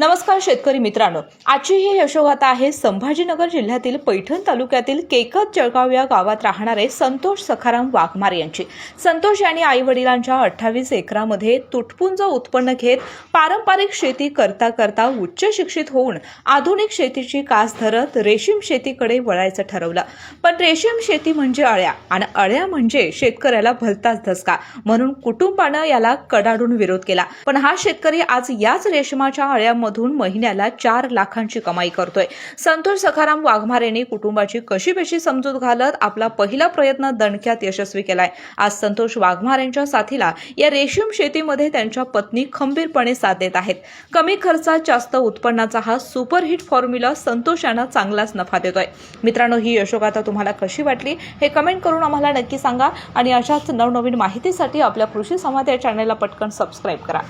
नमस्कार शेतकरी मित्रांनो. आजची ही यशोगाथा आहे संभाजीनगर जिल्ह्यातील पैठण तालुक्यातील केकत जळगाव या गावात राहणारे संतोष सखाराम वाघमार यांची. संतोष यांनी आई वडिलांच्या अठ्ठावीस एकरामध्ये तुटपुंज उत्पन्न घेत पारंपरिक शेती करता करता उच्च शिक्षित होऊन आधुनिक शेतीची कास धरत रेशीम शेतीकडे वळायचं ठरवलं. पण रेशीम शेती म्हणजे अळ्या आणि अळ्या म्हणजे शेतकऱ्याला भलताच धसका म्हणून कुटुंबानं याला कडाडून विरोध केला. पण हा शेतकरी आज याच रेशमाच्या मधून महिन्याला चार लाखांची कमाई करतोय. संतोष सखाराम वाघमारेने कुटुंबाची कशी बेशी समजूत घालत आपला पहिला प्रयत्न दणक्यात यशस्वी केलाय. आज संतोष वाघमारेंच्या साथीला या रेशीम शेतीमध्ये त्यांच्या पत्नी खंबीरपणे साथ देत आहेत. कमी खर्चात जास्त उत्पन्नाचा हा सुपरहिट फॉर्म्युला संतोष यांना चांगलाच नफा देतोय. मित्रांनो ही यशोगाथा तुम्हाला कशी वाटली हे कमेंट करून आम्हाला नक्की सांगा आणि अशाच नवनवीन माहितीसाठी आपल्या कृषी संवाद या चॅनलला पटकन सबस्क्राईब करा.